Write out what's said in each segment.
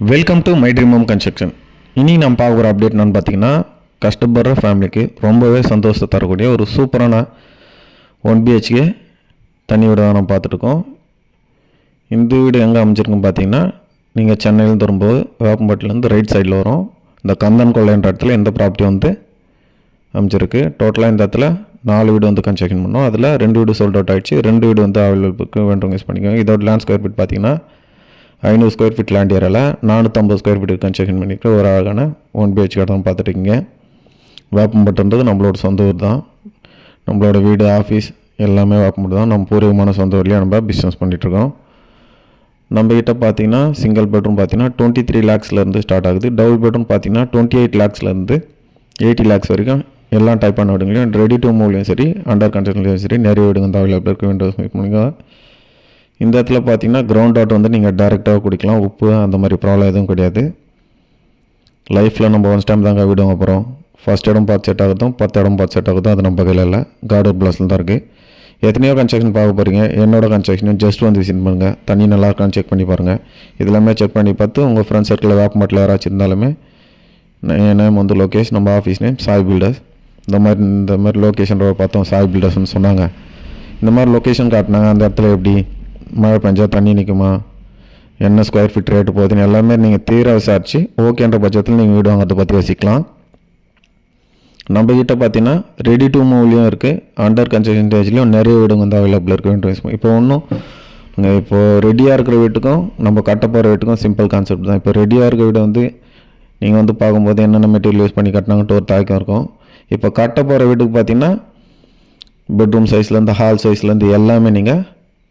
Welcome to my dream home construction இனி நம்ம பார்க்குற அப்டேட் என்னன்னு பார்த்தீங்கன்னா கஷ்டப்படுற ஃபேமிலிக்கு ரொம்பவே சந்தோஷத்தை தரக்கூடிய ஒரு சூப்பரான ஒன் பிஹெச்கே தனி வீடு தான் நம்ம பார்த்துட்ருக்கோம் இந்த வீடு எங்கே அமைஞ்சிருக்குன்னு பார்த்தீங்கன்னா நீங்கள் சென்னையிலேருந்து வரும்போது வேப்பம்பட்டிலேருந்து ரைட் சைடில் வரும். இந்த கந்தன் கொள்ளைன்ற இடத்துல இந்த ப்ராப்பர்ட்டி வந்து அமைச்சிருக்கு டோட்டலாக இந்த இடத்துல நாலு வீடு வந்து கன்ஸ்ட்ரக்ஷன் பண்ணோம். அதில் ரெண்டு வீடு சோல்ட் அவுட் ஆகிடுச்சு ரெண்டு வீடு வந்து அவைலபிளுக்கு வேண்டவங்க யூஸ் பண்ணிக்கோங்க இதோட லேண்ட் ஸ்கொயர் ஃபீட் பார்த்தீங்கன்னா ஐநூறு ஸ்கொயர் ஃபீட் லேண்ட் ஏரியாவில் நானூற்றம்பது ஸ்கொயர் ஃபீட் கன்ஸ்ட்ரக்ஷன் பண்ணியிருக்க ஒரு அழகான ஒன் பிஹெச் தான் பார்த்துட்டுருக்கீங்க வேப்பம்பட்டுன்றது நம்மளோட சொந்த ஊர் தான். நம்மளோட வீடு ஆஃபீஸ் எல்லாமே வேப்பம்பட்டு தான். நம்ம பூர்வீகமான சொந்த ஊர்லேயே நம்ம பிஸ்னஸ் பண்ணிகிட்ருக்கோம் நம்ம கிட்ட பார்த்தீங்கன்னா சிங்கிள் பெட்ரூம் பார்த்தீங்கன்னா டுவெண்ட்டி த்ரீ லேக்ஸ்லேருந்து ஸ்டார்ட் ஆகுது. டபுள் பெட்ரூம் பார்த்தீங்கன்னா டுவெண்ட்டி எயிட் லேக்ஸ்லேருந்து எயிட்டி லேக்ஸ் வரைக்கும் எல்லா டைப்பான வீடுங்களையும் ரெடி டு மூவ்லையும் சரி அண்டர் கன்ஸ்ட்ரக்ஷன்லையும் சரி நிறைய வீடுங்க தான் அவைலபிள் இருக்குது விண்டோஸ் மீட் பண்ணிக்கோ இந்த இடத்துல பார்த்தீங்கன்னா கிரவுண்ட் வாட்டர் வந்து நீங்கள் டேரெக்டாக குடிக்கலாம். உப்பு அந்த மாதிரி ப்ராப்ளம் எதுவும் கிடையாது. லைஃப்பில் நம்ம ஒன் டைம் தாங்க வீடு வாங்க போகிறோம் ஃபஸ்ட் இடம் பார்த்து செட் ஆகுதும் பத்து இடம் பார்த்து செட் ஆகுதும் அது நம்ம கையில் இல்லை. கார்டர் பிளாஸில் தான் இருக்குது எத்தனையோ கன்ஸ்ட்ரக்ஷன் பார்க்க போகிறீங்க என்னோட கன்ஸ்ட்ரக்ஷனும் ஜஸ்ட் வந்து விசிட் பண்ணுங்கள் தண்ணி நல்லா இருக்கான்னு செக் பண்ணி பாருங்கள் இதெல்லாமே செக் பண்ணி பார்த்து உங்கள் ஃப்ரெண்ட்ஸ் சர்க்கிளில் வேப்பமட்டில் யாராச்சும் இருந்தாலுமே நான் என் நேம் வந்து லோகேஷ் நம்ம ஆஃபீஸ் நேம் சாய் பில்டர்ஸ் இந்த மாதிரி இந்த மாதிரி லொக்கேஷன் பார்த்தோம் சாய் பில்டர்ஸ்னு சொன்னாங்க. இந்த மாதிரி லொக்கேஷன் காட்டினாங்க. அந்த இடத்துல எப்படி? மழை பெஞ்சா தண்ணி நிற்குமா என்ன ஸ்கொயர் ஃபீட் ரேட்டு போகுதுன்னு எல்லாமே நீங்கள் தீர விசாரிச்சு ஓகேன்ற பட்சத்தில் நீங்கள் வீடு வாங்குறதை பற்றி யோசிக்கலாம். நம்ம பார்த்தீங்கன்னா ரெடி டு மூவ்லேயும் இருக்குது அண்டர் கன்ஸ்ட்ரக்ஷன் ஸ்டேஜ்லேயும் நிறைய வீடுங்க வந்து அவைலபிள் இருக்குது இப்போ ஒன்றும் இப்போது ரெடியாக இருக்கிற வீட்டுக்கும் நம்ம கட்ட போகிற வீட்டுக்கும் சிம்பிள் கான்செப்ட் தான். இப்போ ரெடியாக இருக்கிற வீடு வந்து நீங்கள் வந்து பார்க்கும்போது என்னென்ன மெட்டீரியல் யூஸ் பண்ணி கட்டினாங்கன்ட்டு ஒரு தாக்கம் இருக்கும். இப்போ கட்ட போகிற வீட்டுக்கு பார்த்தீங்கன்னா பெட்ரூம் சைஸ்லேருந்து ஹால் சைஸ்லேருந்து எல்லாமே நீங்கள்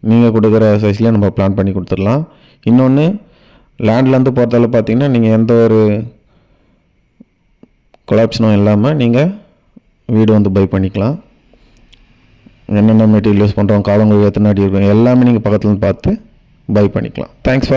நீங்கள் கொடுக்குற சைஸ்லேயே நம்ம பிளான் பண்ணி கொடுத்துடலாம். இன்னொன்று லேண்ட்லேருந்து போகிறதால பார்த்தீங்கன்னா நீங்கள் எந்த ஒரு கொலாப்ஷனும் இல்லாமல் நீங்கள் வீடு வந்து பை பண்ணிக்கலாம். என்னென்ன மெட்டீரியல் யூஸ் பண்ணுறோம் காலங்கள் எத்தனை அடி இருக்கும் எல்லாமே நீங்கள் பக்கத்துலேருந்து பார்த்து பை பண்ணிக்கலாம். Thanks for